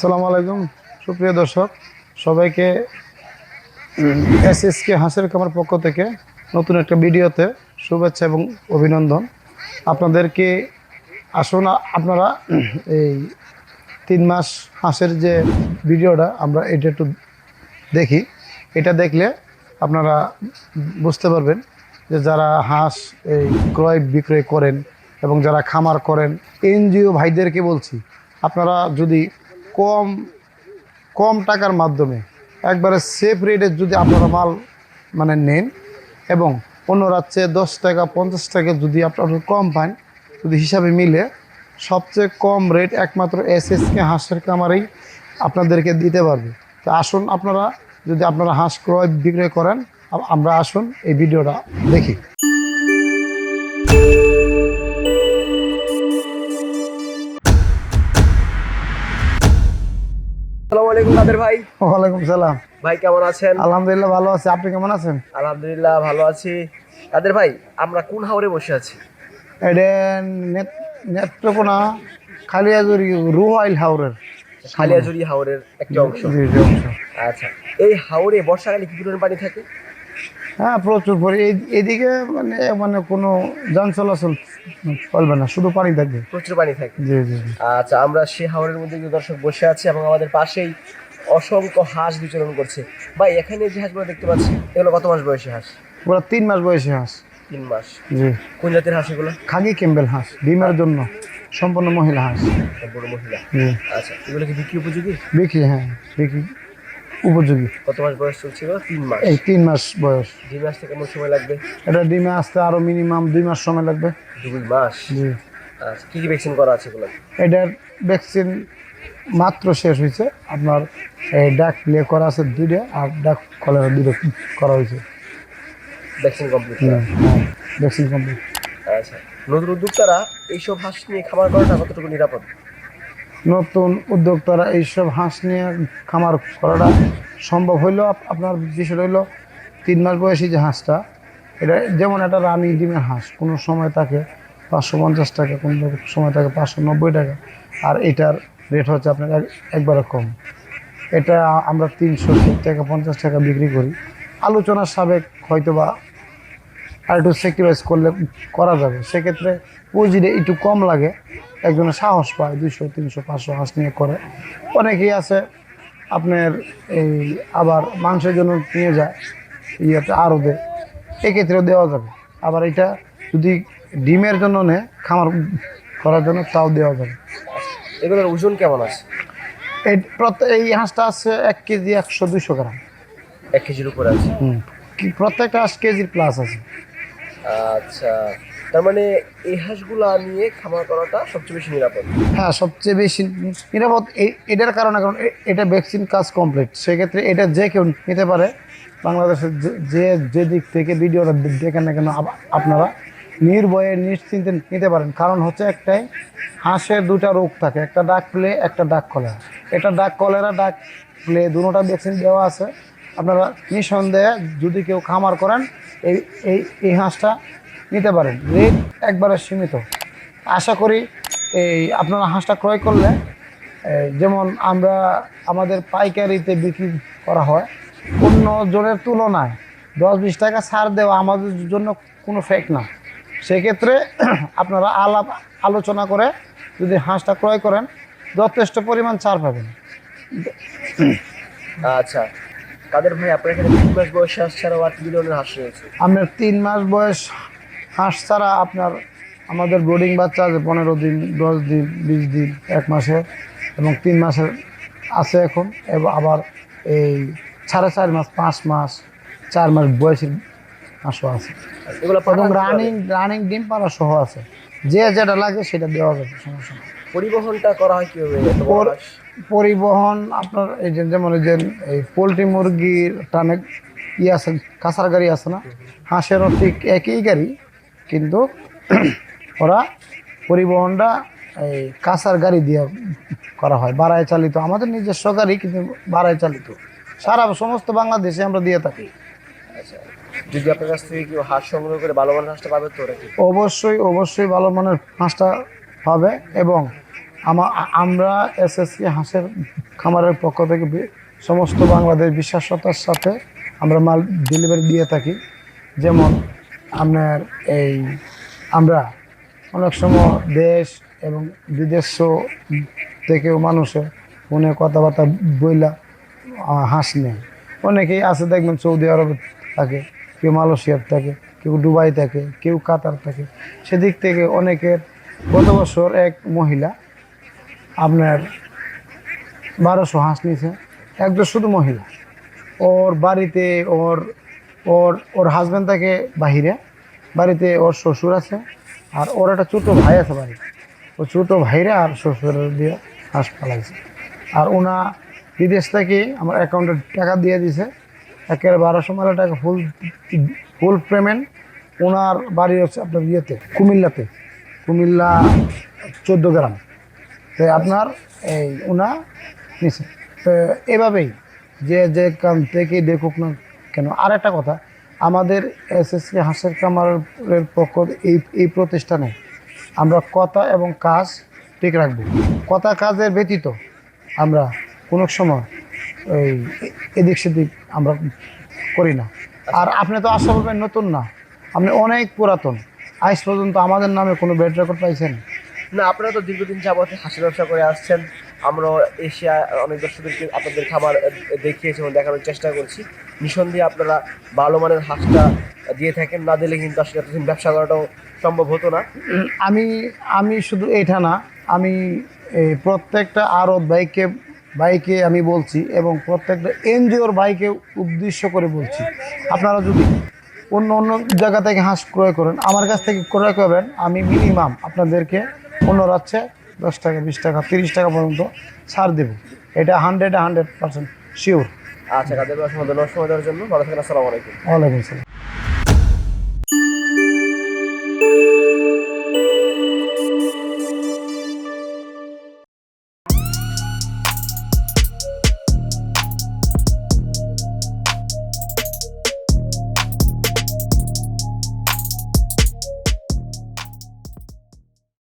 আসসালামু আলাইকুম। সুপ্রিয় দর্শক, সবাইকে এস এস কে হাঁসের খামার পক্ষ থেকে নতুন একটা ভিডিওতে শুভেচ্ছা এবং অভিনন্দন। আপনাদেরকে আসুন, আপনারা, এই তিন মাস হাঁসের যে ভিডিওটা আমরা এটা একটু দেখি। এটা দেখলে আপনারা বুঝতে পারবেন যে যারা হাঁস এই ক্রয় বিক্রয় করেন এবং যারা খামার করেন, এনজিও ভাইদেরকে বলছি, আপনারা যদি কম কম টাকার মাধ্যমে একবারে সেফ রেটে যদি আপনারা মাল মানে নেন এবং অন্য রাজ্যে দশ টাকা, পঞ্চাশ টাকা যদি আপনারা কম পান, যদি হিসাবে মিলে, সবচেয়ে কম রেট একমাত্র এস এস এসকে হাঁসের কামারেই আপনাদেরকে দিতে পারবে। তো আসুন আপনারা, যদি আপনারা হাঁস ক্রয় বিক্রয় করেন, আমরা আসুন এই ভিডিওটা দেখি। আসসালামু আলাইকুম ভাই? ওয়ালাইকুম সালাম। ভাই কেমন আছেন? আলহামদুলিল্লাহ ভালো আছি। আপনি কেমন আছেন? আলহামদুলিল্লাহ ভালো আছি। কাদের ভাই আমরা কোন হাওরে বসে আছি? এটা নেত- নেত্রকোনা খালিয়াজুরি রুহাইল হাওরের খালিয়াজুরি হাওরের একটি অংশ। আচ্ছা এই হাওরে বর্ষাকালে কি পরিমাণ পানি থাকে? হ্যাঁ প্রচুর পরি এদিকে মানে মানে কোনো যান চলাচল চলবে না শুধু পানি থাকবে প্রচুর পানি থাকে। জি জি আচ্ছা আমরা সেই হাওরের মধ্যে দর্শক বসে আছি এবং আমাদের পাশেই অসংখ্য হাঁস বিচরণ করছে। ভাই এখানে যে হাঁসগুলো দেখতে পাচ্ছি এগুলো কত মাস বয়সী হাঁস? ওরা তিন মাস বয়সী হাঁস। তিন মাস। জি। কোন জাতের হাঁস এগুলো? খাগি ক্যাম্বেল হাঁস ডিমের জন্য সম্পূর্ণ মহিলা হাঁস। বড় মহিলা। জি। আচ্ছা এগুলো কি বিক্রি উপযোগী? বিক্রি হ্যাঁ বিক্রি উপযোগী। কত মাস বয়স চলছিল? তিন মাস। এই তিন মাস বয়স। মাস থেকে কেমন সময় লাগবে? এটা ডিমে আসতে আরও মিনিমাম দুই মাস সময় লাগবে। দুই মাস? জি। আচ্ছা কি কি ভ্যাকসিন করা আছে এগুলো এটার ভ্যাকসিন মাত্র শেষ হয়েছে। আপনার এই ডাক প্লে করা আছে দুইটা আর ডাক কলেরা দুইটা করা হয়েছে। ভ্যাকসিন কমপ্লিট ভ্যাকসিন কমপ্লিট আচ্ছা নতুন উদ্যোক্তারা এইসব হাঁস নিয়ে খাবার করাটা কতটুকু নিরাপদ? নতুন উদ্যোক্তারা এইসব হাঁস নিয়ে খামার করাটা সম্ভব হইল। আপনার বিষয়টা হইল তিন মাস বয়সী যে হাঁসটা, এটা যেমন একটা রানী ডিমের হাঁস, কোনো সময় তাকে পাঁচশো পঞ্চাশ টাকা, কোনো সময় তাকে পাঁচশো নব্বই টাকা, আর এটার রেট হচ্ছে আপনার এক- একবারে কম। এটা আমরা তিনশো টাকা, পঞ্চাশ টাকা বিক্রি করি। আলোচনার সাবেক হয়তো বা আর একটু স্যাক্রিফাইস করলে করা যাবে। সেক্ষেত্রে পুঁজিটা একটু কম লাগে। একজনের সাহস পায় দুইশো তিনশো পাঁচশো হাঁস নিয়ে করে। অনেকেই আছে আপনার এই আবার মাংসের জন্য নিয়ে যায় ইয়েতে আরও দেয়। এক্ষেত্রেও দেওয়া যাবে। আবার এটা যদি ডিমের জন্য নেয় খামার করার জন্য তাও দেওয়া যাবে। এগুলোর ওজন কেমন আছে? এই প্রত্যেক এই হাঁসটা আছে এক কেজি একশো দুইশো গ্রাম। এক কেজির উপরে আছে। প্রত্যেকটা হাঁস কেজির প্লাস আছে। আচ্ছা তার মানে এই হাঁসগুলা নিয়ে খামার করাটা সবচেয়ে বেশি নিরাপদ? হ্যাঁ সবচেয়ে বেশি নিরাপদ এটার কারণে, কারণ এটা ভ্যাকসিন কাজ কমপ্লিট সেক্ষেত্রে এটা যে কেউ নিতে পারে, বাংলাদেশের যে- যে দিক থেকে ভিডিওটা দেখেন না কেন আপনারা নির্ভয়ে, নিশ্চিন্তে নিতে পারেন। কারণ হচ্ছে একটাই হাঁসের দুটা রোগ থাকে, একটা ডাক প্লে একটা ডাক কলেরা এটা ডাক কলেরা ডাক প্লে দুটোটা ভ্যাকসিন দেওয়া আছে। আপনারা নিঃসন্দেহে যদি কেউ খামার করেন, এই এই এই হাঁসটা নিতে পারেন। রেট একবারে সীমিত। আশা করি এই আপনারা হাঁসটা ক্রয় করলে যেমন আমরা আমাদের পাইকারিতে বিক্রি করা হয়, অন্য জনের তুলনায় দশ বিশ টাকা ছাড় দেওয়া আমাদের জন্য কোনো ফেক না। সেক্ষেত্রে আপনারা আলাপ আলোচনা করে যদি হাঁসটা ক্রয় করেন, যথেষ্ট পরিমাণ ছাড় পাবেন। আচ্ছা। কাদের ভাই আপনার এখানে তিন মাস বয়সে হাঁস ছাড়াও আট মিলিয়নের হাঁস রয়েছে? আপনার তিন মাস বয়স হাঁস ছাড়া আপনার আমাদের ব্রোডিং বাচ্চা আছে পনেরো দিন দশ দিন বিশ দিন এক মাসে এবং তিন মাসের আছে এখন। এবং আবার এই সাড়ে চার মাস পাঁচ মাস চার মাস বয়সের হাঁসও আছে। এগুলো পাঠান রানিং রানিং ডিম পাড়া সহ আছে। যে যেটা লাগে সেটা দেওয়া যাবে সমস্যা নেই। পরিবহনটা করা হয় কীভাবে? পরিবহন আপনার এই যে যেমন এই যে এই পোলট্রি মুরগির টানে ই আছে কাঁচার গাড়ি আছে না? হাঁসেরও ঠিক একই গাড়ি কিন্তু ওরা পরিবহনটা এই কাঁচার গাড়ি দিয়ে করা হয় বাড়ায় চালিত। আমাদের নিজস্ব গাড়ি কিন্তু বাড়ায় চালিত। সারা সমস্ত বাংলাদেশে আমরা দিয়ে থাকি। আচ্ছা। যদি আপনার কাছ থেকে কেউ হাঁস সংগ্রহ করে ভালো মানের হাঁসটা পাবে তো অবশ্যই অবশ্যই ভালো মানের হাঁসটা পাবে এবং আমা- আমরা এসএসসি হাঁসের খামারের পক্ষ থেকে সমস্ত বাংলাদেশ বিশ্বাসতার সাথে আমরা মাল ডেলিভারি দিয়ে থাকি। যেমন আপনার এই, আমরা অনেক সময় দেশ এবং বিদেশ থেকেও মানুষে ফোনে কথাবার্তা বইলা হাঁস নেয়। অনেকেই আছে দেখবেন সৌদি আরবে থাকে, কেউ মালয়েশিয়ার থাকে, কেউ দুবাই থাকে, কেউ কাতার থাকে। সেদিক থেকে অনেকের গত বছর এক মহিলা আপনার বারোশো হাঁস নিয়েছে। একজন শুধু মহিলা। ওর বাড়িতে ওর ওর ওর হাজব্যান্ড থাকে বাহিরে। বাড়িতে ওর শ্বশুর আছে। আর ওর একটা ছোটো ভাই আছে বাড়িতে। ও ছোটো ভাইরা আর শ্বশুরের দিয়ে হাঁস পালাইছে। আর ওনা বিদেশ থেকে আমার অ্যাকাউন্টে টাকা দিয়ে দিছে। একেবারে বারোশো মালা টাকা ফুল ফুল পেমেন্ট ওনার বাড়ি হচ্ছে আপনার ইয়েতে, কুমিল্লাতে। কুমিল্লা চোদ্দ গ্রাম। তো আপনার এই ওনা নিছে তো এভাবেই যে যে কান থেকে দেখুক না কেন আর একটা কথা, আমাদের এসএসসি হাঁসের কামারের পক্ষ এই এই প্রতিষ্ঠানে আমরা কথা এবং কাজ ঠিক রাখব। কথা কাজের ব্যতীত আমরা কোনো সময় ওই এদিক সেদিক আমরা করি না। আর আপনি তো আশা করবেন নতুন না, আপনি অনেক পুরাতন। আজ পর্যন্ত আমাদের নামে কোনো বেড রেকর্ড পাইছেন? না আপনারা তো দীর্ঘদিন যাবত হাঁসের ব্যবসা করে আসছেন। আমরা এশিয়া অনেক দর্শকদেরকে আপনাদের খাবার দেখিয়েছি এবং দেখানোর চেষ্টা করছি। নিঃসন্দেহে আপনারা ভালো মানের হাঁসটা দিয়ে থাকেন না দিলে কিন্তু আসলে এতদিন ব্যবসা করাটাও সম্ভব হতো না। আমি আমি শুধু এটা না আমি প্রত্যেকটা আরও বাইকে বাইকে আমি বলছি এবং প্রত্যেকটা এনজিওর বাইকে উদ্দেশ্য করে বলছি। আপনারা যদি অন্য অন্য জায়গা থেকে হাঁস ক্রয় করেন। আমার কাছ থেকে ক্রয় করবেন আমি মিনিমাম আপনাদেরকে অন্য রাজ্যে দশ টাকা বিশ টাকা তিরিশ টাকা পর্যন্ত ছাড় দেবো। এটা হান্ড্রেড হান্ড্রেড পার্সেন্ট শিওর আচ্ছা কাদের অসংখ্য ধন্যবাদ সময় দেওয়ার জন্য ভালো থাকেন আসসালামু আলাইকুম। ওয়ালাইকুম আসসালাম।